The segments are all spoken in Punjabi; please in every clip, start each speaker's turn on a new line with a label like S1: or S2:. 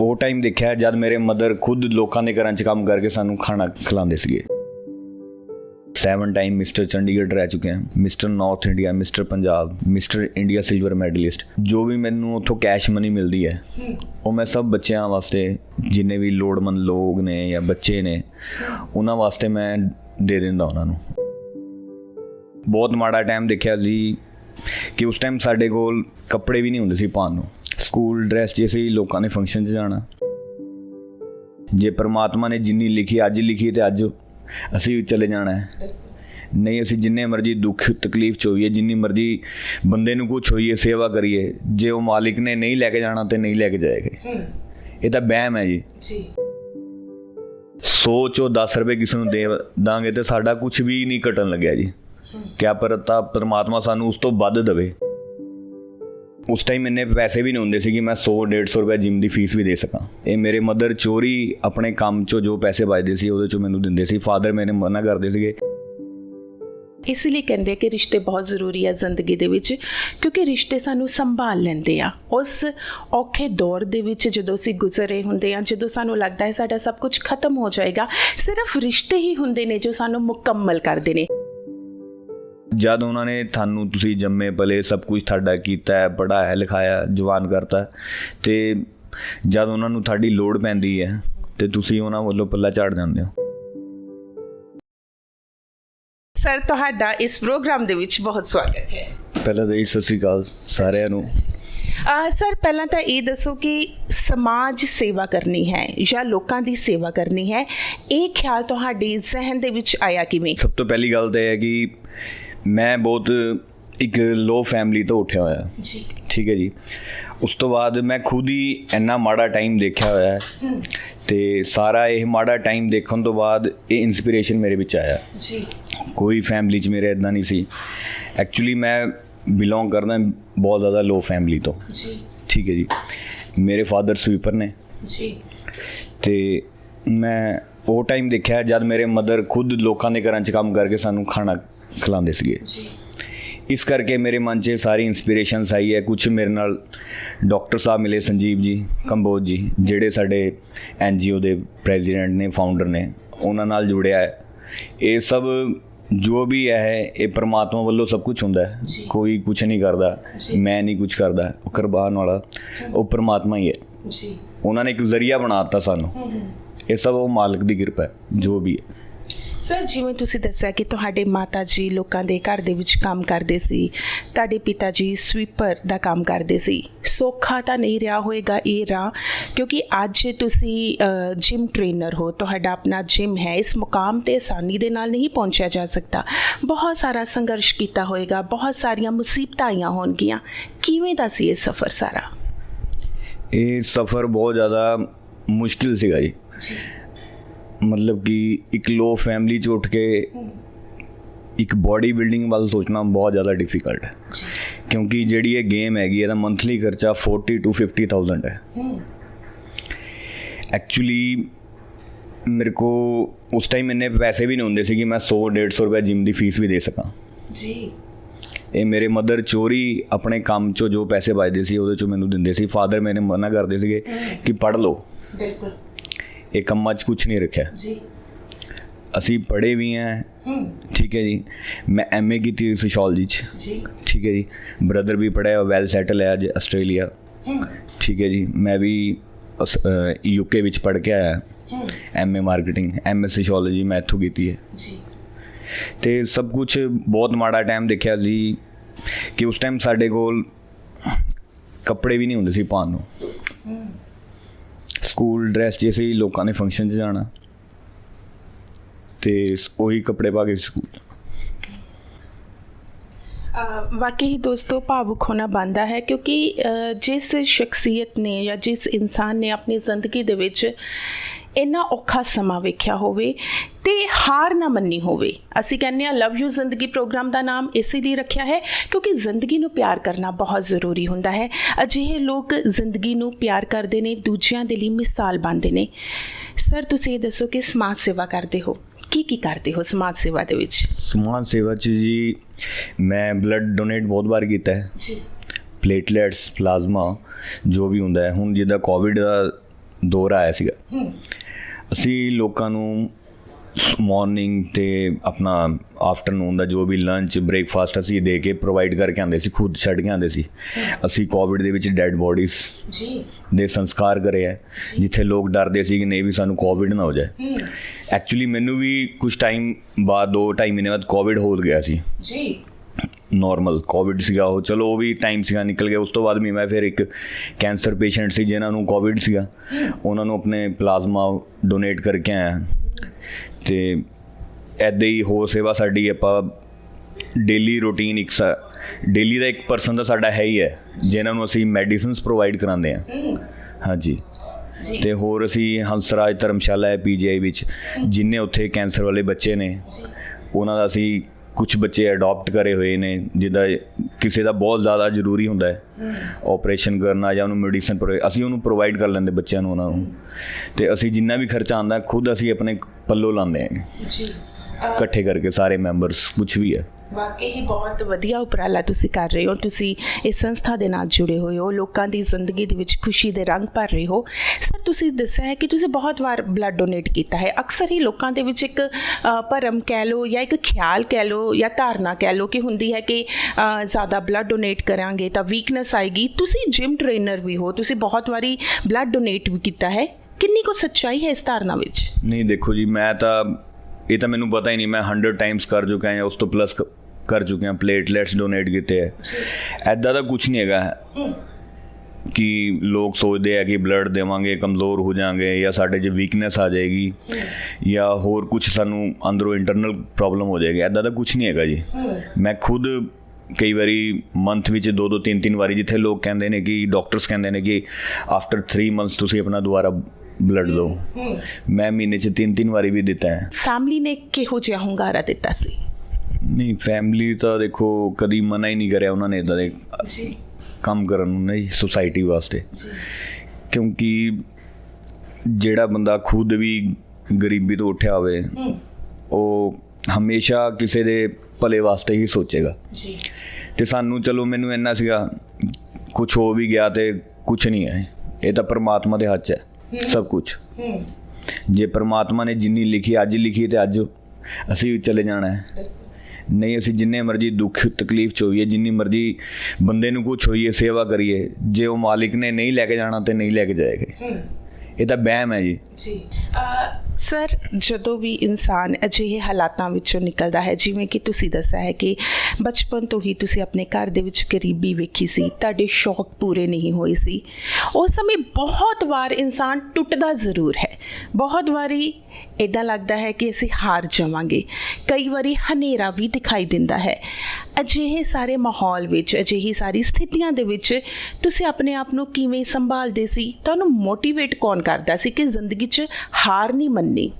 S1: ਉਹ ਟਾਈਮ ਦੇਖਿਆ ਜਦ ਮੇਰੇ ਮਦਰ ਖੁਦ ਲੋਕਾਂ ਦੇ ਘਰਾਂ 'ਚ ਕੰਮ ਕਰਕੇ ਸਾਨੂੰ ਖਾਣਾ ਖਿਲਾਉਂਦੇ ਸੀਗੇ। 7 ਟਾਈਮ ਮਿਸਟਰ ਚੰਡੀਗੜ੍ਹ ਰਹਿ ਚੁੱਕੇ ਹਾਂ। Mister north India mister Punjab mister India silver medallist ਜੋ ਵੀ ਮੈਨੂੰ ਉੱਥੋਂ ਕੈਸ਼ ਮਨੀ ਮਿਲਦੀ ਹੈ, ਉਹ ਮੈਂ ਸਭ ਬੱਚਿਆਂ ਵਾਸਤੇ, ਜਿੰਨੇ ਵੀ ਲੋੜਮੰਦ ਲੋਕ ਨੇ ਜਾਂ ਬੱਚੇ ਨੇ, ਉਹਨਾਂ ਵਾਸਤੇ ਮੈਂ ਦੇ ਦਿੰਦਾ ਉਹਨਾਂ ਨੂੰ। ਬਹੁਤ ਮਾੜਾ ਟਾਈਮ ਦੇਖਿਆ ਸੀ ਕਿ ਉਸ ਟਾਈਮ ਸਾਡੇ ਕੋਲ ਕੱਪੜੇ ਵੀ ਨਹੀਂ ਹੁੰਦੇ ਸੀ ਪਾਉਣ ਨੂੰ। ਸਕੂਲ ਡਰੈਸ ਜੇ ਸੀ ਲੋਕਾਂ ਦੇ ਫੰਕਸ਼ਨ 'ਚ ਜਾਣਾ। ਜੇ ਪ੍ਰਮਾਤਮਾ ਨੇ ਜਿੰਨੀ ਲਿਖੀ ਅੱਜ ਲਿਖੀ ਤੇ ਅੱਜ ਅਸੀਂ ਚਲੇ ਜਾਣਾ ਹੈ। ਨਹੀਂ ਅਸੀਂ ਜਿੰਨੇ ਮਰਜ਼ੀ ਦੁੱਖ ਤਕਲੀਫ ਚ ਹੋਈਏ ਜਿੰਨੀ ਮਰਜ਼ੀ ਬੰਦੇ ਨੂੰ ਕੁਝ ਹੋਈਏ ਸੇਵਾ ਕਰੀਏ ਜੇ ਉਹ ਮਾਲਿਕ ਨੇ ਨਹੀਂ ਲੈ ਕੇ ਜਾਣਾ ਤੇ ਨਹੀਂ ਲੈ ਕੇ ਜਾਏਗਾ। ਇਹ ਤਾਂ ਵਹਿਮ ਹੈ ਜੀ।
S2: ਜੀ।
S1: ਸੋਚੋ 10 ਰੁਪਏ ਕਿਸੇ ਨੂੰ ਦੇ ਦਾਂਗੇ ਤੇ ਸਾਡਾ ਕੁਝ ਵੀ ਨਹੀਂ ਘਟਣ ਲੱਗਿਆ ਜੀ। ਕਿਆ ਪਰਤਾ ਪਰਮਾਤਮਾ ਸਾਨੂੰ ਉਸ ਤੋਂ ਵੱਧ ਦੇਵੇ। ਉਸ ਟਾਈਮ ਇੰਨੇ ਪੈਸੇ ਵੀ ਨਹੀਂ ਹੁੰਦੇ ਸੀ ਕਿ ਮੈਂ 100 150 ਰੁਪਏ ਜਿਮ ਦੀ ਫੀਸ ਵੀ ਦੇ ਸਕਾਂ। ਇਹ ਮੇਰੇ ਮਦਰ ਚੋਰੀ ਆਪਣੇ ਕੰਮ 'ਚੋਂ ਜੋ ਪੈਸੇ ਬਚਦੇ ਸੀ, ਉਹਦੇ 'ਚੋਂ ਮੈਨੂੰ ਦਿੰਦੇ ਸੀ। ਫਾਦਰ ਮੇਰੇ ਮਨਾ ਕਰਦੇ ਸੀਗੇ।
S2: ਇਸ ਲਈ ਕਹਿੰਦੇ ਕਿ ਰਿਸ਼ਤੇ ਬਹੁਤ ਜ਼ਰੂਰੀ ਆ ਜ਼ਿੰਦਗੀ ਦੇ ਵਿੱਚ, ਕਿਉਂਕਿ ਰਿਸ਼ਤੇ ਸਾਨੂੰ ਸੰਭਾਲ ਲੈਂਦੇ ਆ। ਉਸ ਔਖੇ ਦੌਰ ਦੇ ਵਿੱਚ ਜਦੋਂ ਅਸੀਂ ਗੁਜ਼ਰ ਰਹੇ ਹੁੰਦੇ ਆ, ਜਦੋਂ ਸਾਨੂੰ ਲੱਗਦਾ ਹੈ ਸਾਡਾ ਸਭ ਕੁਝ ਖਤਮ ਹੋ ਜਾਏਗਾ, ਸਿਰਫ ਰਿਸ਼ਤੇ ਹੀ ਹੁੰਦੇ ਨੇ ਜੋ ਸਾਨੂੰ ਮੁਕੰਮਲ ਕਰਦੇ ਨੇ।
S1: ਜਦ ਉਹਨਾਂ ਨੇ ਤੁਹਾਨੂੰ ਤੁਸੀਂ ਜੰਮੇ ਪਲੇ ਸਭ ਕੁਝ ਤੁਹਾਡਾ ਕੀਤਾ ਹੈ ਪੜਾਇਆ ਲਿਖਾਇਆ ਜਵਾਨ ਕਰਤਾ ਤੇ ਜਦ ਉਹਨਾਂ ਨੂੰ ਤੁਹਾਡੀ ਲੋੜ ਪੈਂਦੀ ਹੈ ਤੇ ਤੁਸੀਂ ਉਹਨਾਂ ਵੱਲੋਂ ਪੱਲਾ ਝਾੜ ਜਾਂਦੇ ਹੋ।
S2: ਸਰ ਤੁਹਾਡਾ ਇਸ ਪ੍ਰੋਗਰਾਮ ਦੇ ਵਿੱਚ ਬਹੁਤ ਸਵਾਗਤ ਹੈ।
S1: ਪਹਿਲਾਂ ਤਾਂ ਸਤਿ ਸ੍ਰੀ ਅਕਾਲ ਸਾਰਿਆਂ ਨੂੰ।
S2: ਸਰ ਪਹਿਲਾਂ ਤਾਂ ਇਹ ਦੱਸੋ ਕਿ ਸਮਾਜ ਸੇਵਾ ਕਰਨੀ ਹੈ ਜਾਂ ਲੋਕਾਂ ਦੀ ਸੇਵਾ ਕਰਨੀ ਹੈ ਇਹ ਖਿਆਲ ਤੁਹਾਡੇ ਜ਼ਿਹਨ ਦੇ ਵਿੱਚ ਆਇਆ ਕਿਵੇਂ?
S1: ਸਭ ਤੋਂ ਪਹਿਲੀ ਗੱਲ ਤਾਂ ਇਹ ਹੈ ਕਿ ਮੈਂ ਬਹੁਤ ਇੱਕ ਲੋ ਫੈਮਿਲੀ ਤੋਂ ਉੱਠਿਆ ਹੋਇਆ।
S2: ਜੀ।
S1: ਠੀਕ ਹੈ ਜੀ। ਉਸ ਤੋਂ ਬਾਅਦ ਮੈਂ ਖੁਦ ਹੀ ਇੰਨਾ ਮਾੜਾ ਟਾਈਮ ਦੇਖਿਆ ਹੋਇਆ ਹੈ ਤੇ ਸਾਰਾ ਇਹ ਮਾੜਾ ਟਾਈਮ ਦੇਖਣ ਤੋਂ ਬਾਅਦ ਇਹ ਇਨਸਪੀਰੇਸ਼ਨ ਮੇਰੇ ਵਿੱਚ ਆਇਆ।
S2: ਜੀ।
S1: ਕੋਈ ਫੈਮਿਲੀ 'ਚ ਮੇਰੇ ਇਦਾਂ ਨਹੀਂ ਸੀ। ਐਕਚੁਅਲੀ ਮੈਂ ਬਿਲੋਂਗ ਕਰਦਾ ਬਹੁਤ ਜ਼ਿਆਦਾ ਲੋ ਫੈਮਿਲੀ ਤੋਂ।
S2: ਜੀ।
S1: ਠੀਕ ਹੈ ਜੀ। ਮੇਰੇ ਫਾਦਰ ਸਵੀਪਰ ਨੇ।
S2: ਜੀ।
S1: ਤੇ ਮੈਂ ਉਹ ਟਾਈਮ ਦੇਖਿਆ ਜਦ ਮੇਰੇ ਮਦਰ ਖੁਦ ਲੋਕਾਂ ਦੇ ਘਰਾਂ 'ਚ ਕੰਮ ਕਰਕੇ ਸਾਨੂੰ ਖਾਣਾ ਖਿਲਾਉਂਦੇ ਸੀਗੇ। ਇਸ ਕਰਕੇ ਮੇਰੇ ਮਨ 'ਚ ਸਾਰੀ ਇਨਸਪੀਰੇਸ਼ਨਸ ਆਈ ਹੈ। ਕੁਝ ਮੇਰੇ ਨਾਲ ਡਾਕਟਰ ਸਾਹਿਬ ਮਿਲੇ ਸੰਜੀਵ ਜੀ ਕੰਬੋਜ ਜੀ ਜਿਹੜੇ ਸਾਡੇ ਐਨਜੀਓ ਦੇ ਪ੍ਰੈਜ਼ੀਡੈਂਟ ਨੇ ਫਾਊਂਡਰ ਨੇ ਉਹਨਾਂ ਨਾਲ ਜੁੜਿਆ ਹੈ। ਇਹ ਸਭ ਜੋ ਵੀ ਹੈ ਇਹ ਪ੍ਰਮਾਤਮਾ ਵੱਲੋਂ ਸਭ ਕੁਝ ਹੁੰਦਾ ਹੈ। ਕੋਈ ਕੁਝ ਨਹੀਂ ਕਰਦਾ। ਮੈਂ ਨਹੀਂ ਕੁਝ ਕਰਦਾ। ਉਹ ਕੁਰਬਾਨ ਵਾਲਾ ਉਹ ਪ੍ਰਮਾਤਮਾ ਹੀ ਹੈ।
S2: ਜੀ।
S1: ਉਹਨਾਂ ਨੇ ਇੱਕ ਜ਼ਰੀਆ ਬਣਾ ਦਿੱਤਾ ਸਾਨੂੰ। ਇਹ ਸਭ ਉਹ ਮਾਲਕ ਦੀ ਕਿਰਪਾ ਹੈ ਜੋ ਵੀ ਹੈ।
S2: ਸਰ ਜਿਵੇਂ ਤੁਸੀਂ ਦੱਸਿਆ ਕਿ ਤੁਹਾਡੇ ਮਾਤਾ ਜੀ ਲੋਕਾਂ ਦੇ ਘਰ ਦੇ ਵਿੱਚ ਕੰਮ ਕਰਦੇ ਸੀ ਤੁਹਾਡੇ ਪਿਤਾ ਜੀ ਸਵੀਪਰ ਦਾ ਕੰਮ ਕਰਦੇ ਸੀ। ਸੌਖਾ ਤਾਂ ਨਹੀਂ ਰਿਹਾ ਹੋਏਗਾ ਇਹ ਰਾਹ ਕਿਉਂਕਿ ਅੱਜ ਤੁਸੀਂ ਜਿਮ ਟ੍ਰੇਨਰ ਹੋ ਤੁਹਾਡਾ ਆਪਣਾ ਜਿਮ ਹੈ ਇਸ ਮੁਕਾਮ ਤੇ ਆਸਾਨੀ ਦੇ ਨਾਲ ਨਹੀਂ ਪਹੁੰਚਿਆ ਜਾ ਸਕਦਾ। ਬਹੁਤ ਸਾਰਾ ਸੰਘਰਸ਼ ਕੀਤਾ ਹੋਏਗਾ ਬਹੁਤ ਸਾਰੀਆਂ ਮੁਸੀਬਤਾਂ ਆਈਆਂ ਹੋਣਗੀਆਂ। ਕਿਵੇਂ ਦਾ ਸੀ ਇਹ ਸਫ਼ਰ ਸਾਰਾ?
S1: ਇਹ ਸਫ਼ਰ ਬਹੁਤ ਜ਼ਿਆਦਾ ਮੁਸ਼ਕਿਲ ਸੀਗਾ ਜੀ।
S2: ਜੀ।
S1: ਮਤਲਬ ਕਿ ਇੱਕ ਲੋ ਫੈਮਿਲੀ ਚ ਉੱਠ ਕੇ ਇੱਕ ਬਾਡੀ ਬਿਲਡਿੰਗ ਵੱਲ ਸੋਚਣਾ ਬਹੁਤ ਜ਼ਿਆਦਾ ਡਿਫਿਕਲਟ ਹੈ। ਕਿਉਂਕਿ ਜਿਹੜੀ ਇਹ ਗੇਮ ਹੈਗੀ ਇਹਦਾ ਮੰਥਲੀ ਖਰਚਾ 40 ਟੂ 50000 ਹੈ। ਐਕਚੁਅਲੀ ਮੇਰੇ ਕੋ ਉਸ ਟਾਈਮ ਇੰਨੇ ਪੈਸੇ ਵੀ ਨਹੀਂ ਹੁੰਦੇ ਸੀ ਕਿ ਮੈਂ 100 150 ਰੁਪਏ ਜਿਮ ਦੀ ਫੀਸ ਵੀ ਦੇ ਸਕਾਂ।
S2: ਜੀ।
S1: ਇਹ ਮੇਰੇ ਮਦਰ ਚੋਰੀ ਆਪਣੇ ਕੰਮ 'ਚੋਂ ਜੋ ਪੈਸੇ ਬਚਦੇ ਸੀ ਉਹਦੇ 'ਚੋਂ ਮੈਨੂੰ ਦਿੰਦੇ ਸੀ। ਫਾਦਰ ਮੇਰੇ ਮਨਾ ਕਰਦੇ ਸੀਗੇ ਕਿ ਪੜ੍ਹ ਲਓ।
S2: ਬਿਲਕੁਲ।
S1: ਇਹ ਕੰਮਾਂ 'ਚ ਕੁਝ ਨਹੀਂ ਰੱਖਿਆ
S2: ਜੀ
S1: ਅਸੀਂ ਪੜ੍ਹੇ ਵੀ ਹਾਂ
S2: ਹੂੰ
S1: ਠੀਕ ਹੈ ਜੀ ਮੈਂ ਐਮਏ ਕੀਤੀ ਹੋਈ ਸੋਸ਼ੀਓਲੋਜੀ 'ਚ
S2: ਜੀ
S1: ਠੀਕ ਹੈ ਜੀ ਬ੍ਰਦਰ ਵੀ ਪੜ੍ਹਿਆ ਵੈਲ ਸੈਟਲ ਹੈ ਅੱਜ ਆਸਟ੍ਰੇਲੀਆ
S2: ਹੂੰ
S1: ਠੀਕ ਹੈ ਜੀ ਮੈਂ ਵੀ ਯੂਕੇ ਵਿੱਚ ਪੜ੍ਹ ਕੇ ਆਇਆ
S2: ਹੂੰ
S1: ਐਮਏ ਮਾਰਕੀਟਿੰਗ ਐਮਏ ਸੋਸ਼ੀਓਲੋਜੀ ਮੈਂ ਇੱਥੋਂ ਕੀਤੀ ਹੈ
S2: ਜੀ
S1: ਤੇ ਸਭ ਕੁਝ ਬਹੁਤ ਮਾੜਾ ਟਾਈਮ ਦੇਖਿਆ ਸੀ ਕਿ ਉਸ ਟਾਈਮ ਸਾਡੇ ਕੋਲ ਕੱਪੜੇ ਵੀ ਨਹੀਂ ਹੁੰਦੇ ਸੀ ਪਾਉਣ ਨੂੰ ਸਕੂਲ ਡਰੈਸ ਜੇ ਸੀ ਲੋਕਾਂ ਨੇ ਫੰਕਸ਼ਨ 'ਚ ਜਾਣਾ। ਤੇ ਉਹੀ ਕੱਪੜੇ ਪਾ ਕੇ ਸਕੂਲ
S2: ਅ, ਹੀ ਦੋਸਤੋ ਭਾਵੁਕ ਹੋਣਾ ਬਣਦਾ ਹੈ ਕਿਉਂਕਿ ਜਿਸ ਸ਼ਖਸੀਅਤ ਨੇ ਜਾਂ ਜਿਸ ਇਨਸਾਨ ਨੇ ਆਪਣੀ ਜ਼ਿੰਦਗੀ ਦੇ ਵਿੱਚ ਇੰਨਾ ਔਖਾ ਸਮਾਂ ਵੇਖਿਆ ਹੋਵੇ ਤੇ ਹਾਰ ਨਾ ਮੰਨੀ ਹੋਵੇ। ਅਸੀਂ ਕਹਿੰਦੇ ਆ ਲਵ ਯੂ ਜ਼ਿੰਦਗੀ ਪ੍ਰੋਗਰਾਮ ਦਾ ਨਾਮ ਇਸੇ ਲਈ ਰੱਖਿਆ ਹੈ ਕਿਉਂਕਿ ਜ਼ਿੰਦਗੀ ਨੂੰ ਪਿਆਰ ਕਰਨਾ ਬਹੁਤ ਜ਼ਰੂਰੀ ਹੁੰਦਾ ਹੈ। ਅਜਿਹੇ ਲੋਕ ਜ਼ਿੰਦਗੀ ਨੂੰ ਪਿਆਰ ਕਰਦੇ ਨੇ ਦੂਜਿਆਂ ਦੇ ਲਈ ਮਿਸਾਲ ਬਣਦੇ ਨੇ। ਸਰ ਤੁਸੀਂ ਇਹ ਦੱਸੋ ਕਿ ਸਮਾਜ ਸੇਵਾ ਕਰਦੇ ਹੋ। ਕੀ ਕੀ ਕਰਦੇ ਹੋ ਸਮਾਜ ਸੇਵਾ ਦੇ ਵਿੱਚ?
S1: ਸਮਾਜ ਸੇਵਾ 'ਚ ਜੀ ਮੈਂ ਬਲੱਡ ਡੋਨੇਟ ਬਹੁਤ ਵਾਰ ਕੀਤਾ ਹੈ।
S2: ਜੀ।
S1: ਪਲੇਟਲੈਟਸ ਪਲਾਜ਼ਮਾ ਜੋ ਵੀ ਹੁੰਦਾ ਹੈ। ਹੁਣ ਜਿੱਦਾਂ ਕੋਵਿਡ ਦਾ ਦੌਰ ਆਇਆ ਸੀਗਾ। ਅਸੀਂ ਲੋਕਾਂ ਨੂੰ ਮਾਰਨਿੰਗ ਤੇ ਆਪਣਾ ਆਫਟਰਨੂਨ ਦਾ ਜੋ ਵੀ ਲੰਚ ਬ੍ਰੇਕਫਾਸਟ ਅਸੀਂ ਦੇ ਕੇ ਪ੍ਰੋਵਾਈਡ ਕਰਕੇ ਆਉਂਦੇ ਸੀ ਖੁਦ ਛੱਡ ਕੇ ਆਉਂਦੇ ਸੀ। ਅਸੀਂ ਕੋਵਿਡ ਦੇ ਵਿੱਚ ਡੈੱਡ ਬੋਡੀਜ਼
S2: ਜੀ।
S1: ਦੇ ਸੰਸਕਾਰ ਕਰੇ ਹੈ ਜਿੱਥੇ ਲੋਕ ਡਰਦੇ ਸੀ ਕਿ ਨਹੀਂ ਵੀ ਸਾਨੂੰ ਕੋਵਿਡ ਨਾ ਹੋ ਜਾਏ। ਐਕਚੁਅਲੀ ਮੈਨੂੰ ਵੀ ਕੁਝ ਟਾਈਮ ਬਾਅਦ ਦੋ ਢਾਈ ਮਹੀਨੇ ਬਾਅਦ ਕੋਵਿਡ ਹੋ ਗਿਆ ਸੀ।
S2: ਜੀ।
S1: ਨਾਰਮਲ ਕੋਵਿਡ ਸੀਗਾ ਉਹ। ਚਲੋ ਉਹ ਵੀ ਟਾਈਮ ਸੀਗਾ ਨਿਕਲ ਗਿਆ। ਉਸ ਤੋਂ ਬਾਅਦ ਵੀ ਮੈਂ ਫਿਰ ਇੱਕ ਕੈਂਸਰ ਪੇਸ਼ੈਂਟ ਸੀ ਜਿਨ੍ਹਾਂ ਨੂੰ ਕੋਵਿਡ ਸੀਗਾ। ਉਹਨਾਂ ਨੂੰ ਆਪਣੇ ਪਲਾਜ਼ਮਾ ਡੋਨੇਟ ਕਰਕੇ ਆਇਆ। ਤੇ ਐਦਾਂ ਹੀ ਹੋਰ ਸੇਵਾ ਸਾਡੀ ਆਪਾਂ ਡੇਲੀ ਰੂਟੀਨ ਇੱਕ ਡੇਲੀ ਦਾ ਇੱਕ ਪਰਸਨ ਦਾ ਸਾਡਾ ਹੈ ਹੀ ਹੈ ਜਿਨ੍ਹਾਂ ਨੂੰ ਅਸੀਂ ਮੈਡੀਸਿਨਸ ਪ੍ਰੋਵਾਈਡ ਕਰਾਉਂਦੇ ਹਾਂ। ਹਾਂਜੀ। ਤੇ ਹੋਰ ਅਸੀਂ ਹੰਸਰਾਜ ਧਰਮਸ਼ਾਲਾ ਹੈ ਪੀਜੀਆਈ ਵਿੱਚ ਜਿੰਨੇ ਉੱਥੇ ਕੈਂਸਰ ਵਾਲੇ ਬੱਚੇ ਨੇ ਉਹਨਾਂ ਦਾ ਅਸੀਂ ਕੁਝ ਬੱਚੇ ਅਡਾਪਟ ਕਰੇ ਹੋਏ ਨੇ ਜਿਹਦਾ ਕਿਸੇ ਦਾ ਬਹੁਤ ਜ਼ਿਆਦਾ ਜ਼ਰੂਰੀ ਹੁੰਦਾ ਹੈ। ਆਪਰੇਸ਼ਨ ਕਰਨਾ ਜਾਂ ਉਹਨੂੰ ਮੈਡੀਸਨ ਅਸੀਂ ਉਹਨੂੰ ਪ੍ਰੋਵਾਈਡ ਕਰ ਲੈਂਦੇ ਬੱਚਿਆਂ ਨੂੰ ਉਹਨਾਂ ਨੂੰ। ਤੇ ਅਸੀਂ ਜਿੰਨਾ ਵੀ ਖਰਚਾ ਆਉਂਦਾ ਖੁਦ ਅਸੀਂ ਆਪਣੇ ਪੱਲੋਂ ਲਾਉਂਦੇ ਹਾਂ।
S2: ਜੀ।
S1: ਇਕੱਠੇ ਕਰਕੇ ਸਾਰੇ ਮੈਂਬਰਸ ਕੁਝ ਵੀ ਹੈ।
S2: ਵਾਕਈ ਹੀ ਬਹੁਤ ਵਧੀਆ ਉਪਰਾਲਾ ਤੁਸੀਂ ਕਰ ਰਹੇ ਹੋ। ਤੁਸੀਂ ਇਸ ਸੰਸਥਾ ਦੇ ਨਾਲ ਜੁੜੇ ਹੋਏ ਹੋ, ਲੋਕਾਂ ਦੀ ਜ਼ਿੰਦਗੀ ਦੇ ਵਿੱਚ ਖੁਸ਼ੀ ਦੇ ਰੰਗ ਭਰ ਰਹੇ ਹੋ। ਸਰ ਤੁਸੀਂ ਦੱਸਿਆ ਹੈ ਕਿ ਤੁਸੀਂ ਬਹੁਤ ਵਾਰ ਬਲੱਡ ਡੋਨੇਟ ਕੀਤਾ ਹੈ। ਅਕਸਰ ਹੀ ਲੋਕਾਂ ਦੇ ਵਿੱਚ ਇੱਕ ਭਰਮ ਕਹਿ ਲਓ ਜਾਂ ਇੱਕ ਖਿਆਲ ਕਹਿ ਲਓ ਜਾਂ ਧਾਰਨਾ ਕਹਿ ਲਓ ਕਿ ਹੁੰਦੀ ਹੈ ਕਿ ਜ਼ਿਆਦਾ ਬਲੱਡ ਡੋਨੇਟ ਕਰਾਂਗੇ ਤਾਂ ਵੀਕਨੈਸ ਆਏਗੀ। ਤੁਸੀਂ ਜਿਮ ਟ੍ਰੇਨਰ ਵੀ ਹੋ, ਤੁਸੀਂ ਬਹੁਤ ਵਾਰੀ ਬਲੱਡ ਡੋਨੇਟ ਵੀ ਕੀਤਾ ਹੈ। ਕਿੰਨੀ ਕੁ ਸੱਚਾਈ ਹੈ ਇਸ ਧਾਰਨਾ ਵਿੱਚ?
S1: ਨਹੀਂ, ਦੇਖੋ ਜੀ, ਮੈਂ ਤਾਂ, ਇਹ ਤਾਂ ਮੈਨੂੰ ਪਤਾ ਹੀ ਨਹੀਂ, ਮੈਂ 100 ਟਾਈਮਸ ਕਰ ਚੁੱਕਾ ਹਾਂ ਜਾਂ ਉਸ ਤੋਂ ਪਲੱਸ ਕਰ ਚੁੱਕੇ ਹਾਂ ਪਲੇਟਲੈਟਸ ਡੋਨੇਟ ਕੀਤੇ ਹੈ ਐਦਾਂ ਦਾ ਕੁਝ ਨਹੀਂ ਹੈਗਾ ਕਿ ਲੋਕ ਸੋਚਦੇ ਆ ਕਿ ਬਲੱਡ ਦੇਵਾਂਗੇ, ਕਮਜ਼ੋਰ ਹੋ ਜਾਾਂਗੇ ਜਾਂ ਸਾਡੇ 'ਚ ਵੀਕਨੈਸ ਆ ਜਾਏਗੀ ਜਾਂ ਹੋਰ ਕੁਝ ਸਾਨੂੰ ਅੰਦਰੋਂ ਇੰਟਰਨਲ ਪ੍ਰੋਬਲਮ ਹੋ ਜਾਏਗੀ। ਐਦਾਂ ਦਾ ਕੁਝ ਨਹੀਂ ਹੈਗਾ ਜੀ। ਮੈਂ ਖੁਦ ਕਈ ਵਾਰੀ ਮੰਥ ਵਿੱਚ ਦੋ ਦੋ ਤਿੰਨ ਤਿੰਨ ਵਾਰੀ ਜਿੱਥੇ ਲੋਕ ਕਹਿੰਦੇ ਨੇ ਕਿ ਡਾਕਟਰਸ ਕਹਿੰਦੇ ਨੇ ਕਿ ਆਫਟਰ 3 ਮੰਥਸ ਤੁਸੀਂ ਆਪਣਾ ਦੁਬਾਰਾ ਬਲੱਡ ਦਿਓ। ਮੈਂ ਮਹੀਨੇ 'ਚ ਤਿੰਨ ਤਿੰਨ ਵਾਰੀ ਵੀ ਦਿੱਤਾ ਹੈ।
S2: ਫੈਮਿਲੀ ਨੇ ਕਿਹੋ ਜਿਹਾ ਹੁੰਗਾਰਾ ਦਿੱਤਾ ਸੀ?
S1: ਨਹੀਂ ਫੈਮਿਲੀ ਤਾਂ ਦੇਖੋ ਕਦੀ ਮਨਾ ਹੀ ਨਹੀਂ ਕਰਿਆ ਉਹਨਾਂ ਨੇ ਇਦਾਂ ਦੇ
S2: ਜੀ।
S1: ਕੰਮ ਕਰਨ ਨੂੰ ਨਹੀਂ ਸੁਸਾਇਟੀ ਵਾਸਤੇ।
S2: ਜੀ।
S1: ਕਿਉਂਕਿ ਜਿਹੜਾ ਬੰਦਾ ਖੁਦ ਵੀ ਗਰੀਬੀ ਤੋਂ ਉੱਠਿਆ ਹੋਵੇ ਉਹ ਹਮੇਸ਼ਾ ਕਿਸੇ ਦੇ ਭਲੇ ਵਾਸਤੇ ਹੀ ਸੋਚੇਗਾ।
S2: ਜੀ।
S1: ਤੇ ਸਾਨੂੰ ਚਲੋ ਮੈਨੂੰ ਇੰਨਾ ਸੀਗਾ ਕੁਝ ਹੋ ਵੀ ਗਿਆ ਤੇ ਕੁਝ ਨਹੀਂ ਹੈ। ਇਹ ਤਾਂ ਪਰਮਾਤਮਾ ਦੇ ਹੱਥ 'ਚ ਹੈ ਸਭ ਕੁਝ ਜੇ ਪਰਮਾਤਮਾ ਨੇ ਜਿੰਨੀ ਲਿਖੀ ਅੱਜ ਲਿਖੀ ਤੇ ਅੱਜ ਅਸੀਂ ਚਲੇ ਜਾਣਾ ਹੈ। ਨਹੀਂ ਅਸੀਂ ਜਿੰਨੇ ਮਰਜ਼ੀ ਦੁੱਖ ਤਕਲੀਫ ਚ ਹੋਈਏ ਜਿੰਨੀ ਮਰਜ਼ੀ ਬੰਦੇ ਨੂੰ ਕੁਝ ਹੋਈਏ ਸੇਵਾ ਕਰੀਏ ਜੇ ਉਹ ਮਾਲਿਕ ਨੇ ਨਹੀਂ ਲੈ ਕੇ ਜਾਣਾ ਤੇ ਨਹੀਂ ਲੈ ਕੇ ਜਾਏਗਾ। ਇਹ ਤਾਂ ਵਹਿਮ ਹੈ ਜੀ।
S2: ਜੀ। ਸਰ ਜਦੋਂ ਵੀ ਇਨਸਾਨ ਅਜਿਹੇ ਹਾਲਾਤਾਂ ਵਿੱਚੋਂ ਨਿਕਲਦਾ ਹੈ, ਜਿਵੇਂ ਕਿ ਤੁਸੀਂ ਦੱਸਿਆ ਹੈ ਕਿ ਬਚਪਨ ਤੋਂ ਹੀ ਤੁਸੀਂ ਆਪਣੇ ਘਰ ਦੇ ਵਿੱਚ ਗਰੀਬੀ ਵੇਖੀ ਸੀ, ਤੁਹਾਡੇ ਸ਼ੌਕ ਪੂਰੇ ਨਹੀਂ ਹੋਏ ਸੀ। ਉਸ ਸਮੇਂ ਬਹੁਤ ਵਾਰ ਇਨਸਾਨ ਟੁੱਟਦਾ ਜ਼ਰੂਰ ਹੈ। ਬਹੁਤ ਵਾਰੀ ਇਦਾਂ ਲੱਗਦਾ ਹੈ ਕਿ ਅਸੀਂ ਹਾਰ ਜਾਵਾਂਗੇ। ਕਈ ਵਾਰੀ ਹਨੇਰਾ ਵੀ ਦਿਖਾਈ ਦਿੰਦਾ ਹੈ। ਅਜਿਹੇ ਸਾਰੇ ਮਾਹੌਲ ਵਿੱਚ ਅਜਿਹੀ ਸਾਰੀ ਸਥਿਤੀਆਂ ਦੇ ਵਿੱਚ ਤੁਸੀਂ ਆਪਣੇ ਆਪ ਨੂੰ ਕਿਵੇਂ ਸੰਭਾਲਦੇ ਸੀ? ਤੁਹਾਨੂੰ ਮੋਟੀਵੇਟ ਕੌਣ ਕਰਦਾ ਸੀ ਕਿ ਜ਼ਿੰਦਗੀ 'ਚ ਹਾਰ ਨਹੀਂ ਮੰਨਣੀ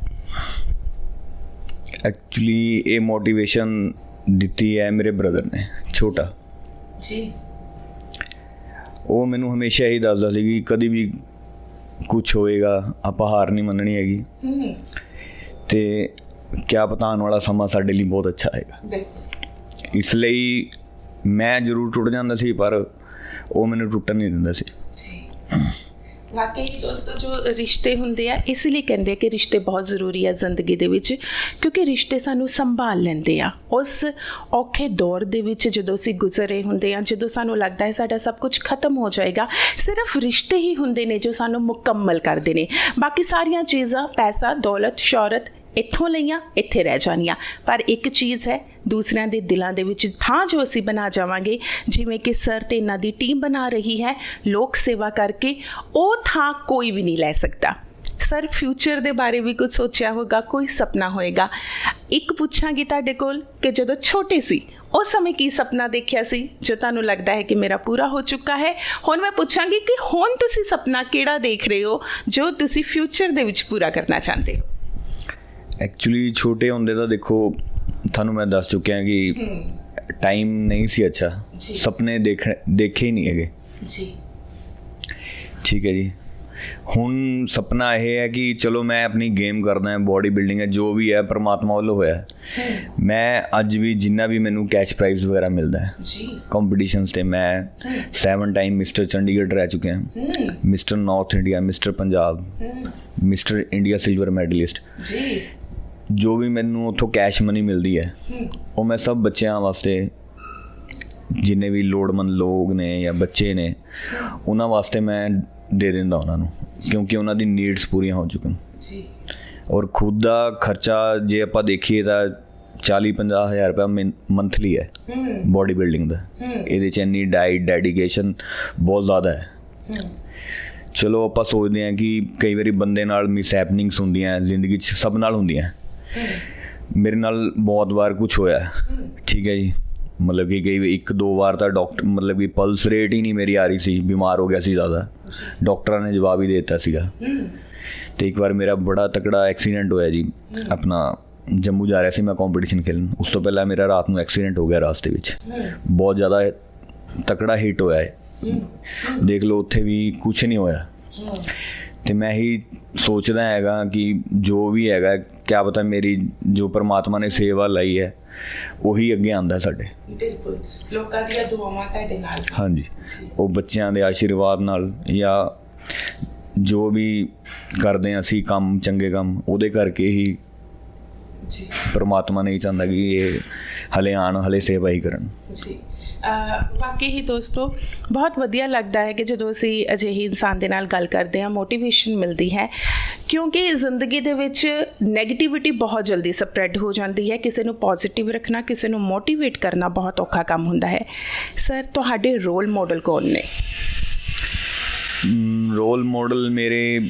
S1: ਐਕਚੁਅਲੀ ਇਹ ਮੋਟੀਵੇਸ਼ਨ ਦਿੱਤੀ ਹੈ ਮੇਰੇ ਬ੍ਰਦਰ ਨੇ ਛੋਟਾ।
S2: ਜੀ।
S1: ਉਹ ਮੈਨੂੰ ਹਮੇਸ਼ਾ ਹੀ ਦੱਸਦਾ ਸੀ ਕਿ ਕਦੀ ਵੀ ਕੁਝ ਹੋਏਗਾ ਆਪਾਂ ਹਾਰ ਨਹੀਂ ਮੰਨਣੀ ਹੈਗੀ। ਤੇ ਕਿਆ ਪਤਾ ਆਉਣ ਵਾਲਾ ਸਮਾਂ ਸਾਡੇ ਲਈ ਬਹੁਤ ਅੱਛਾ ਆਏਗਾ।
S2: ਬਿਲਕੁਲ।
S1: ਇਸ ਲਈ ਮੈਂ ਜ਼ਰੂਰ ਟੁੱਟ ਜਾਂਦਾ ਸੀ, ਪਰ ਉਹ ਮੈਨੂੰ ਟੁੱਟਣ ਨਹੀਂ ਦਿੰਦਾ ਸੀ।
S2: ਜੀ। ਵਾਕਈ ਦੋਸਤੋ, ਜੋ ਰਿਸ਼ਤੇ ਹੁੰਦੇ ਆ, ਇਸ ਲਈ ਕਹਿੰਦੇ ਆ ਕਿ ਰਿਸ਼ਤੇ ਬਹੁਤ ਜ਼ਰੂਰੀ ਆ ਜ਼ਿੰਦਗੀ ਦੇ ਵਿੱਚ, ਕਿਉਂਕਿ ਰਿਸ਼ਤੇ ਸਾਨੂੰ ਸੰਭਾਲ ਲੈਂਦੇ ਆ। ਉਸ ਔਖੇ ਦੌਰ ਦੇ ਵਿੱਚ ਜਦੋਂ ਅਸੀਂ ਗੁਜ਼ਰ ਰਹੇ ਹੁੰਦੇ ਆ, ਜਦੋਂ ਸਾਨੂੰ ਲੱਗਦਾ ਹੈ ਸਾਡਾ ਸਭ ਕੁਝ ਖਤਮ ਹੋ ਜਾਏਗਾ, ਸਿਰਫ ਰਿਸ਼ਤੇ ਹੀ ਹੁੰਦੇ ਨੇ ਜੋ ਸਾਨੂੰ ਮੁਕੰਮਲ ਕਰਦੇ ਨੇ। ਬਾਕੀ ਸਾਰੀਆਂ ਚੀਜ਼ਾਂ, ਪੈਸਾ, ਦੌਲਤ, ਸ਼ੌਹਰਤ, ਇੱਥੋਂ ਲਈਆਂ, ਇੱਥੇ ਰਹਿ ਜਾਣੀਆਂ। ਪਰ ਇੱਕ ਚੀਜ਼ ਹੈ ਦੂਸਰਿਆਂ ਦੇ ਦਿਲਾਂ ਦੇ ਵਿੱਚ ਥਾਂ ਜੋ ਅਸੀਂ ਬਣਾ ਜਾਵਾਂਗੇ, ਜਿਵੇਂ ਕਿ ਸਰ ਤੇ ਇਹਨਾਂ ਦੀ ਟੀਮ ਬਣਾ ਰਹੀ ਹੈ, ਲੋਕ ਸੇਵਾ ਕਰਕੇ, ਉਹ ਥਾਂ ਕੋਈ ਵੀ ਨਹੀਂ ਲੈ ਸਕਦਾ। ਸਰ ਫਿਊਚਰ ਦੇ ਬਾਰੇ ਵੀ ਕੁਝ ਸੋਚਿਆ ਹੋਗਾ ਕੋਈ ਸੁਪਨਾ ਹੋਏਗਾ। ਇੱਕ ਪੁੱਛਾਂਗੀ ਤੁਹਾਡੇ ਕੋਲ ਕਿ ਜਦੋਂ ਛੋਟੇ ਸੀ, ਉਸ ਸਮੇਂ ਕੀ ਸੁਪਨਾ ਦੇਖਿਆ ਸੀ? ਜੋ ਤੁਹਾਨੂੰ ਲੱਗਦਾ ਹੈ ਕਿ ਮੇਰਾ ਪੂਰਾ ਹੋ ਚੁੱਕਾ ਹੈ। ਹੁਣ ਮੈਂ ਪੁੱਛਾਂਗੀ ਕਿ ਹੁਣ ਤੁਸੀਂ ਸੁਪਨਾ ਕਿਹੜਾ ਦੇਖ ਰਹੇ ਹੋ, ਜੋ ਤੁਸੀਂ ਫਿਊਚਰ ਦੇ ਵਿੱਚ ਪੂਰਾ ਕਰਨਾ ਚਾਹੁੰਦੇ ਹੋ?
S1: ਐਕਚੁਅਲੀ ਛੋਟੇ ਹੁੰਦੇ ਤਾਂ ਦੇਖੋ ਤੁਹਾਨੂੰ ਮੈਂ ਦੱਸ ਚੁੱਕਿਆ ਕਿ ਟਾਈਮ ਨਹੀਂ ਸੀ ਅੱਛਾ। ਸੁਪਨੇ ਦੇਖ ਦੇਖੇ ਹੀ ਨਹੀਂ ਹੈਗੇ।
S2: ਜੀ।
S1: ਠੀਕ ਹੈ ਜੀ। ਹੁਣ ਸੁਪਨਾ ਇਹ ਹੈ ਕਿ ਚਲੋ ਮੈਂ ਆਪਣੀ ਗੇਮ ਕਰਦਾ ਹਾਂ ਬੋਡੀ ਬਿਲਡਿੰਗ ਹੈ ਜੋ ਵੀ ਹੈ ਪਰਮਾਤਮਾ ਵੱਲੋਂ ਹੋਇਆ। ਮੈਂ ਅੱਜ ਵੀ ਜਿੰਨਾ ਵੀ ਮੈਨੂੰ ਕੈਸ਼ ਪ੍ਰਾਈਜ਼ ਵਗੈਰਾ ਮਿਲਦਾ ਹੈ
S2: ਜੀ।
S1: ਕੰਪੀਟੀਸ਼ਨਸ ਤੇ ਮੈਂ 7 ਟਾਈਮ ਮਿਸਟਰ ਚੰਡੀਗੜ੍ਹ ਰਹਿ ਚੁੱਕਿਆ ਹਾਂ। Mister north India mister Punjab mister India silver medallist
S2: ਜੀ।
S1: ਜੋ ਵੀ ਮੈਨੂੰ ਉੱਥੋਂ ਕੈਸ਼ ਮਨੀ ਮਿਲਦੀ ਹੈ ਉਹ ਮੈਂ ਸਭ ਬੱਚਿਆਂ ਵਾਸਤੇ ਜਿੰਨੇ ਵੀ ਲੋੜਵੰਦ ਲੋਕ ਨੇ ਜਾਂ ਬੱਚੇ ਨੇ ਉਹਨਾਂ ਵਾਸਤੇ ਮੈਂ ਦੇ ਦਿੰਦਾ ਉਹਨਾਂ ਨੂੰ ਕਿਉਂਕਿ ਉਹਨਾਂ ਦੀ ਨੀਡਸ ਪੂਰੀਆਂ ਹੋ ਚੁੱਕਣ
S2: ਜੀ।
S1: ਔਰ ਖੁਦ ਦਾ ਖਰਚਾ ਜੇ ਆਪਾਂ ਦੇਖੀਏ ਤਾਂ 40 50 ਹਜ਼ਾਰ ਰੁਪਏ ਮੰਥਲੀ ਹੈ ਬੋਡੀ ਬਿਲਡਿੰਗ ਦਾ। ਇਹਦੇ ਚ ਇੰਨੀ ਡਾਈਟ ਡੈਡੀਕੇਸ਼ਨ ਬਹੁਤ ਜ਼ਿਆਦਾ ਹੈ। ਚਲੋ ਆਪਾਂ ਸੋਚਦੇ ਹਾਂ ਕਿ ਕਈ ਵਾਰੀ ਬੰਦੇ ਨਾਲ ਮਿਸ ਹੈਪਨਿੰਗਸ ਹੁੰਦੀਆਂ ਜ਼ਿੰਦਗੀ 'ਚ ਸਭ ਨਾਲ ਹੁੰਦੀਆਂ। ਮੇਰੇ ਨਾਲ ਬਹੁਤ ਵਾਰ ਕੁਝ ਹੋਇਆ ਠੀਕ ਹੈ ਜੀ। ਮਤਲਬ ਕਿ ਕਈ ਇੱਕ ਦੋ ਵਾਰ ਤਾਂ ਡਾਕਟਰ ਮਤਲਬ ਕਿ ਪਲਸ ਰੇਟ ਹੀ ਨਹੀਂ ਮੇਰੀ ਆ ਰਹੀ ਸੀ, ਬਿਮਾਰ ਹੋ ਗਿਆ ਸੀ ਜ਼ਿਆਦਾ। ਡਾਕਟਰਾਂ ਨੇ ਜਵਾਬ ਹੀ ਦੇ ਦਿੱਤਾ ਸੀਗਾ। ਤੇ ਇੱਕ ਵਾਰ ਮੇਰਾ ਬੜਾ ਤਕੜਾ ਐਕਸੀਡੈਂਟ ਹੋਇਆ ਜੀ। ਆਪਣਾ ਜੰਮੂ ਜਾ ਰਿਹਾ ਸੀ ਮੈਂ ਕੰਪੀਟੀਸ਼ਨ ਖੇਲਣ। ਉਸ ਤੋਂ ਪਹਿਲਾਂ ਮੇਰਾ ਰਾਤ ਨੂੰ ਐਕਸੀਡੈਂਟ ਹੋ ਗਿਆ ਰਾਸਤੇ ਵਿੱਚ। ਬਹੁਤ ਜ਼ਿਆਦਾ ਤਕੜਾ ਹਿੱਟ ਹੋਇਆ ਹੈ। ਦੇਖ ਲਓ, ਉੱਥੇ ਵੀ ਕੁਝ ਨਹੀਂ ਹੋਇਆ। ਤੇ ਮੈਂ ਹੀ ਸੋਚਦਾ ਹੈਗਾ ਕਿ ਜੋ ਵੀ ਹੈਗਾ ਕਿਆ ਪਤਾ ਮੇਰੀ ਜੋ ਪਰਮਾਤਮਾ ਨੇ ਸੇਵਾ ਲਈ ਹੈ ਉਹੀ ਅੱਗੇ ਆਂਦਾ ਸਾਡੇ।
S2: ਬਿਲਕੁਲ। ਲੋਕਾਂ ਦੀਆਂ ਦੁਆਵਾਂ ਤੁਹਾਡੇ ਨਾਲ।
S1: ਹਾਂਜੀ। ਉਹ ਬੱਚਿਆਂ ਦੇ ਆਸ਼ੀਰਵਾਦ ਨਾਲ ਜਾਂ ਜੋ ਵੀ ਕਰਦੇ ਅਸੀਂ ਕੰਮ ਚੰਗੇ ਕੰਮ ਉਹਦੇ ਕਰਕੇ ਹੀ
S2: ਜੀ।
S1: ਪਰਮਾਤਮਾ ਨੇ ਹੀ ਚਾਹੁੰਦਾ ਕਿ ਇਹ ਹਲੇ ਆਣ ਹਲੇ ਸੇਵਾ ਹੀ ਕਰਨ।
S2: ਜੀ। ਵਾਕਈ ਹੀ ਦੋਸਤੋ ਬਹੁਤ ਵਧੀਆ ਲੱਗਦਾ ਹੈ ਕਿ ਜਦੋਂ ਅਸੀਂ ਅਜਿਹੇ ਇਨਸਾਨ ਦੇ ਨਾਲ ਗੱਲ ਕਰਦੇ ਹਾਂ ਮੋਟੀਵੇਸ਼ਨ ਮਿਲਦੀ ਹੈ। ਕਿਉਂਕਿ ਜ਼ਿੰਦਗੀ ਦੇ ਵਿੱਚ 네ਗੇਟਿਵਿਟੀ ਬਹੁਤ ਜਲਦੀ ਸਪਰੈਡ ਹੋ ਜਾਂਦੀ ਹੈ। ਕਿਸੇ ਨੂੰ ਪੋਜ਼ਿਟਿਵ ਰੱਖਣਾ ਕਿਸੇ ਨੂੰ ਮੋਟੀਵੇਟ ਕਰਨਾ ਬਹੁਤ ਔਖਾ ਕੰਮ ਹੁੰਦਾ ਹੈ। ਸਰ ਤੁਹਾਡੇ ਰੋਲ ਮਾਡਲ ਕੌਣ ਨੇ?
S1: ਰੋਲ ਮਾਡਲ ਮੇਰੇ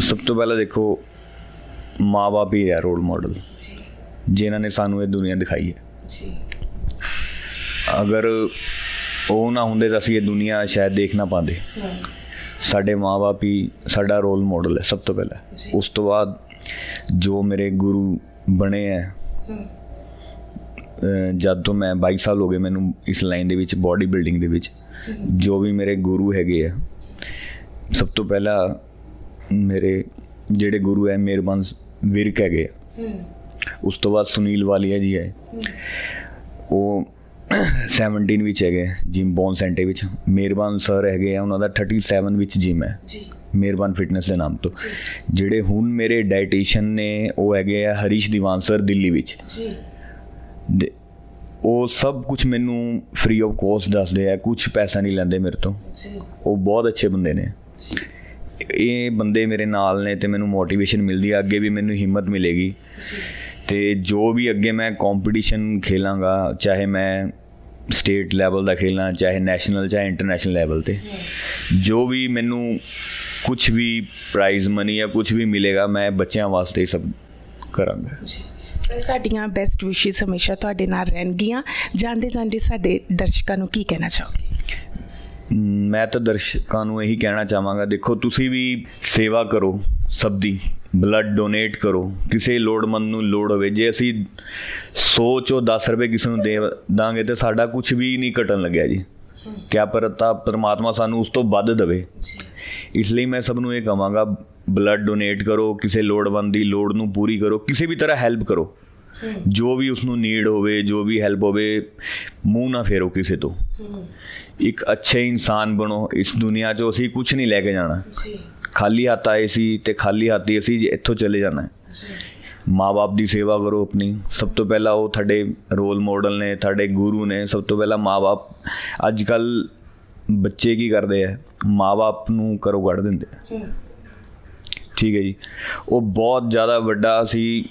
S1: ਸਭ ਤੋਂ ਪਹਿਲਾਂ ਦੇਖੋ ਮਾਂ-ਬਾਪ ਹੀ ਹੈ ਰੋਲ ਮਾਡਲ
S2: ਜੀ।
S1: ਜਿਨ੍ਹਾਂ ਨੇ ਸਾਨੂੰ ਇਹ ਦੁਨੀਆ ਦਿਖਾਈ ਹੈ।
S2: ਜੀ।
S1: ਅਗਰ ਉਹ ਨਾ ਹੁੰਦੇ ਤਾਂ ਅਸੀਂ ਇਹ ਦੁਨੀਆ ਸ਼ਾਇਦ ਦੇਖ ਨਾ ਪਾਉਂਦੇ। ਸਾਡੇ ਮਾਂ-ਬਾਪ ਹੀ ਸਾਡਾ ਰੋਲ ਮਾਡਲ ਹੈ ਸਭ ਤੋਂ ਪਹਿਲਾਂ। ਉਸ ਤੋਂ ਬਾਅਦ ਜੋ ਮੇਰੇ ਗੁਰੂ ਬਣੇ ਅਹ ਜਦ ਤੋਂ ਮੈਂ 22 ਸਾਲ ਹੋ ਗਏ ਮੈਨੂੰ ਇਸ ਲਾਈਨ ਦੇ ਵਿੱਚ ਬਾਡੀ ਬਿਲਡਿੰਗ ਦੇ ਵਿੱਚ ਜੋ ਵੀ ਮੇਰੇ ਗੁਰੂ ਹੈਗੇ ਆ ਸਭ ਤੋਂ ਪਹਿਲਾਂ ਮੇਰੇ ਜਿਹੜੇ ਗੁਰੂ ਹੈ ਮਿਹਰਬਾਨ ਵਿਰਕ ਹੈਗੇ। ਉਸ ਤੋਂ ਬਾਅਦ ਸੁਨੀਲ ਵਾਲੀਆ ਜੀ ਹੈ। ਉਹ 17 ਵਿੱਚ ਹੈਗੇ ਜਿਮ ਬੌਨ ਸੈਂਟੇ ਵਿੱਚ। ਮਿਹਰਬਾਨ ਸਰ ਹੈਗੇ ਆ ਉਹਨਾਂ ਦਾ 37 ਵਿੱਚ ਜਿਮ ਹੈ।
S2: ਜੀ।
S1: ਮਿਹਰਬਾਨ ਫਿਟਨੈਸ ਦੇ ਨਾਮ ਤੋਂ। ਜਿਹੜੇ ਹੁਣ ਮੇਰੇ ਡਾਈਟੀਸ਼ੀਅਨ ਨੇ ਉਹ ਹੈਗੇ ਆ ਹਰੀਸ਼ ਦੀਵਾਨ ਸਰ ਦਿੱਲੀ ਵਿੱਚ।
S2: ਜੀ।
S1: ਉਹ ਸਭ ਕੁਝ ਮੈਨੂੰ ਫ੍ਰੀ ਆਫ ਕੋਸਟ ਦੱਸਦੇ ਆ ਕੁਝ ਪੈਸਾ ਨਹੀਂ ਲੈਂਦੇ ਮੇਰੇ ਤੋਂ।
S2: ਜੀ।
S1: ਉਹ ਬਹੁਤ ਅੱਛੇ ਬੰਦੇ ਨੇ।
S2: ਜੀ।
S1: ਇਹ ਬੰਦੇ ਮੇਰੇ ਨਾਲ ਨੇ ਤੇ ਮੈਨੂੰ ਮੋਟੀਵੇਸ਼ਨ ਮਿਲਦੀ ਹੈ ਅੱਗੇ ਵੀ ਮੈਨੂੰ ਹਿੰਮਤ ਮਿਲੇਗੀ।
S2: ਜੀ।
S1: ਤੇ ਜੋ ਵੀ ਅੱਗੇ ਮੈਂ ਕੰਪੀਟੀਸ਼ਨ ਖੇਲਾਂਗਾ ਚਾਹੇ ਮੈਂ ਸਟੇਟ ਲੈਵਲ ਦਾ ਖੇਲਾਂ ਚਾਹੇ ਨੈਸ਼ਨਲ ਚਾਹੇ ਇੰਟਰਨੈਸ਼ਨਲ ਲੈਵਲ ਤੇ। ਜੋ ਵੀ ਮੈਨੂੰ ਕੁਝ ਵੀ ਪ੍ਰਾਈਜ਼ ਮਨੀ ਜਾਂ ਕੁਝ ਵੀ ਮਿਲੇਗਾ ਮੈਂ ਬੱਚਿਆਂ ਵਾਸਤੇ ਸਭ ਕਰਾਂਗਾ।
S2: ਸਾਡੀਆਂ ਬੈਸਟ ਵਿਸ਼ੇਸ ਹਮੇਸ਼ਾ ਤੁਹਾਡੇ ਨਾਲ ਰਹਿਣਗੀਆਂ। ਜਾਂਦੇ ਜਾਂਦੇ ਸਾਡੇ ਦਰਸ਼ਕਾਂ ਨੂੰ ਕੀ ਕਹਿਣਾ ਚਾਹੋਗੇ?
S1: ਮੈਂ ਤਾਂ ਦਰਸ਼ਕਾਂ ਨੂੰ ਇਹੀ ਕਹਿਣਾ ਚਾਹਾਂਗਾ ਦੇਖੋ ਤੁਸੀਂ ਵੀ ਸੇਵਾ ਕਰੋ। ਸਭ ਦੀ ਬਲੱਡ ਡੋਨੇਟ ਕਰੋ। ਕਿਸੇ ਲੋੜਵੰਦ ਨੂੰ ਲੋੜ ਹੋਵੇ। ਜੇ ਅਸੀਂ 100 ਚੋਂ 10 ਰੁਪਏ ਕਿਸੇ ਨੂੰ ਦੇ ਦਾਂਗੇ ਤੇ ਸਾਡਾ ਕੁਝ ਵੀ ਨਹੀਂ ਘਟਣ ਲੱਗਿਆ ਜੀ। ਕਿਆ ਪਰਤਾ ਪਰਮਾਤਮਾ ਸਾਨੂੰ ਉਸ ਤੋਂ ਵੱਧ ਦੇਵੇ। ਇਸ ਲਈ ਮੈਂ ਸਭ ਨੂੰ ਇਹ ਕਹਾਂਗਾ ਬਲੱਡ ਡੋਨੇਟ ਕਰੋ ਕਿਸੇ ਲੋੜਵੰਦ ਦੀ ਲੋੜ ਨੂੰ ਪੂਰੀ ਕਰੋ ਕਿਸੇ ਵੀ ਤਰ੍ਹਾਂ ਹੈਲਪ ਕਰੋ। ਜੋ ਵੀ ਉਸ ਨੂੰ ਨੀਡ ਹੋਵੇ ਜੋ ਵੀ ਹੈਲਪ ਹੋਵੇ ਮੂੰਹ ਨਾ ਫੇਰੋ ਕਿਸੇ ਤੋਂ। ਇੱਕ ਅੱਛੇ ਇਨਸਾਨ ਬਣੋ। ਇਸ ਦੁਨੀਆ 'ਚੋਂ ਅਸੀਂ ਕੁਝ ਨਹੀਂ ਲੈ ਕੇ ਜਾਣਾ।
S2: ਜੀ।
S1: ਖਾਲੀ ਹੱਥ ਆਏ ਸੀ ਤੇ ਖਾਲੀ ਹੱਥ ਹੀ ਅਸੀਂ ਇੱਥੋਂ ਚਲੇ ਜਾਣਾ ਹੈ।
S2: ਜੀ
S1: ਮਾਪੇ ਦੀ ਸੇਵਾ ਕਰੋ ਆਪਣੀ। ਸਭ ਤੋਂ ਪਹਿਲਾਂ ਉਹ ਤੁਹਾਡੇ ਰੋਲ ਮਾਡਲ ਨੇ ਤੁਹਾਡੇ ਗੁਰੂ ਨੇ ਸਭ ਤੋਂ ਪਹਿਲਾਂ ਮਾਪੇ ਅੱਜ ਕੱਲ ਬੱਚੇ ਕੀ ਕਰਦੇ ਆ? ਮਾਪੇ ਨੂੰ ਕਰੋ ਕੱਢ ਦਿੰਦੇ ਆ। ਠੀਕ ਹੈ ਜੀ। ਉਹ ਬਹੁਤ ਜ਼ਿਆਦਾ ਵੱਡਾ ਅਸੀਂ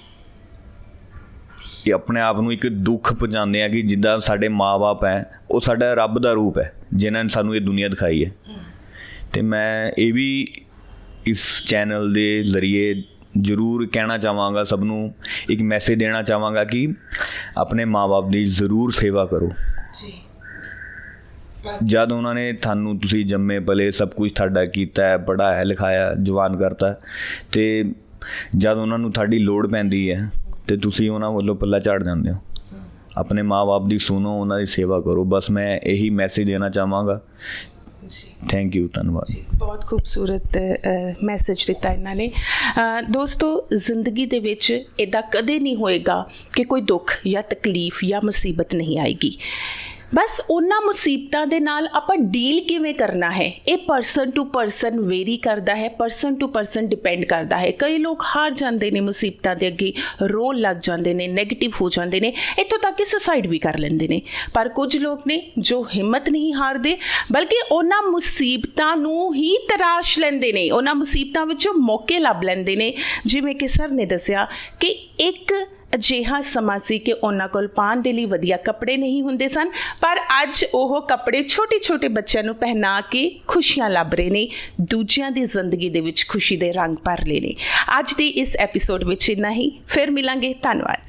S1: ਇਹ ਆਪਣੇ ਆਪ ਨੂੰ ਇੱਕ ਦੁੱਖ ਪਹੁੰਚਾਉਂਦੇ ਆ ਕਿ ਜਿੱਦਾਂ ਸਾਡੇ ਮਾਪੇ ਹੈ ਉਹ ਸਾਡਾ ਰੱਬ ਦਾ ਰੂਪ ਹੈ ਜਿਨ੍ਹਾਂ ਨੇ ਸਾਨੂੰ ਇਹ ਦੁਨੀਆ ਦਿਖਾਈ ਹੈ। ਤੇ ਮੈਂ ਇਹ ਵੀ ਇਸ ਚੈਨਲ ਦੇ ਜ਼ਰੀਏ ਜ਼ਰੂਰ ਕਹਿਣਾ ਚਾਹਾਂਗਾ ਸਭ ਨੂੰ ਇੱਕ ਮੈਸੇਜ ਦੇਣਾ ਚਾਹਾਂਗਾ ਕਿ ਆਪਣੇ ਮਾਪੇ ਦੀ ਜ਼ਰੂਰ ਸੇਵਾ ਕਰੋ।
S2: ਜੀ।
S1: ਜਦ ਉਹਨਾਂ ਨੇ ਤੁਹਾਨੂੰ ਤੁਸੀਂ ਜੰਮੇ ਪਲੇ ਸਭ ਕੁਝ ਤੁਹਾਡਾ ਕੀਤਾ ਹੈ ਪੜਾਇਆ ਲਿਖਾਇਆ ਜਵਾਨ ਕਰਤਾ ਤੇ ਜਦ ਉਹਨਾਂ ਨੂੰ ਤੁਹਾਡੀ ਲੋੜ ਪੈਂਦੀ ਹੈ ਤੇ ਤੁਸੀਂ ਉਹਨਾਂ ਵੱਲੋਂ ਪੱਲਾ ਝਾੜ ਜਾਂਦੇ ਹੋ। ਆਪਣੇ ਮਾਪੇ ਦੀ ਸੁਣੋ ਉਹਨਾਂ ਦੀ ਸੇਵਾ ਕਰੋ। ਬਸ ਮੈਂ ਇਹੀ ਮੈਸੇਜ ਦੇਣਾ ਚਾਹਾਂਗਾ ਥੈਂਕ ਯੂ ਧੰਨਵਾਦ।
S2: ਬਹੁਤ ਖੂਬਸੂਰਤ ਮੈਸੇਜ ਦਿੱਤਾ ਇਹਨਾਂ ਨੇ। ਦੋਸਤੋ ਜ਼ਿੰਦਗੀ ਦੇ ਵਿੱਚ ਇਦਾਂ ਕਦੇ ਨਹੀਂ ਹੋਏਗਾ ਕਿ ਕੋਈ ਦੁੱਖ ਜਾਂ ਤਕਲੀਫ ਜਾਂ ਮੁਸੀਬਤ ਨਹੀਂ ਆਏਗੀ। ਬਸ ਉਹਨਾਂ ਮੁਸੀਬਤਾਂ ਦੇ ਨਾਲ ਆਪਾਂ ਡੀਲ ਕਿਵੇਂ ਕਰਨਾ ਹੈ? ਇਹ ਪਰਸਨ ਟੂ ਪਰਸਨ ਵੇਰੀ ਕਰਦਾ ਹੈ ਪਰਸਨ ਟੂ ਪਰਸਨ ਡਿਪੈਂਡ ਕਰਦਾ ਹੈ। ਕਈ ਲੋਕ ਹਾਰ ਜਾਂਦੇ ਨੇ ਮੁਸੀਬਤਾਂ ਦੇ ਅੱਗੇ ਰੋਲ ਲੱਗ ਜਾਂਦੇ ਨੇ 네ਗੇਟਿਵ ਹੋ ਜਾਂਦੇ ਨੇ, ਇੱਥੋਂ ਤੱਕ ਕਿ ਸੁਸਾਈਡ ਵੀ ਕਰ ਲੈਂਦੇ ਨੇ। ਪਰ ਕੁਝ ਲੋਕ ਨੇ ਜੋ ਹਿੰਮਤ ਨਹੀਂ ਹਾਰਦੇ, ਬਲਕਿ ਉਹਨਾਂ ਮੁਸੀਬਤਾਂ ਨੂੰ ਹੀ ਤਰਾਸ਼ ਲੈਂਦੇ ਨੇ। ਉਹਨਾਂ ਮੁਸੀਬਤਾਂ ਵਿੱਚੋਂ ਮੌਕੇ ਲੱਭ ਲੈਂਦੇ ਨੇ। ਜਿਵੇਂ ਕਿ ਸਰ ਨੇ ਦੱਸਿਆ ਕਿ ਇੱਕ ਅਜਿਹਾ ਸਮਾਂ ਸੀ ਕਿ ਉਹਨਾਂ ਕੋਲ ਪਾਉਣ ਦੇ ਲਈ ਵਧੀਆ ਕੱਪੜੇ ਨਹੀਂ ਹੁੰਦੇ ਸਨ, ਪਰ ਅੱਜ ਉਹ ਕੱਪੜੇ ਛੋਟੇ-ਛੋਟੇ ਬੱਚਿਆਂ ਨੂੰ ਪਹਿਨਾ ਕੇ ਖੁਸ਼ੀਆਂ ਲੱਭ ਰਹੇ ਨੇ, ਦੂਜਿਆਂ ਦੀ ਜ਼ਿੰਦਗੀ ਦੇ ਵਿੱਚ ਖੁਸ਼ੀ ਦੇ ਰੰਗ ਭਰ ਲਏ ਨੇ। ਅੱਜ ਦੀ ਇਸ ਐਪੀਸੋਡ ਵਿੱਚ ਇੰਨਾ ਹੀ। ਫਿਰ ਮਿਲਾਂਗੇ। ਧੰਨਵਾਦ।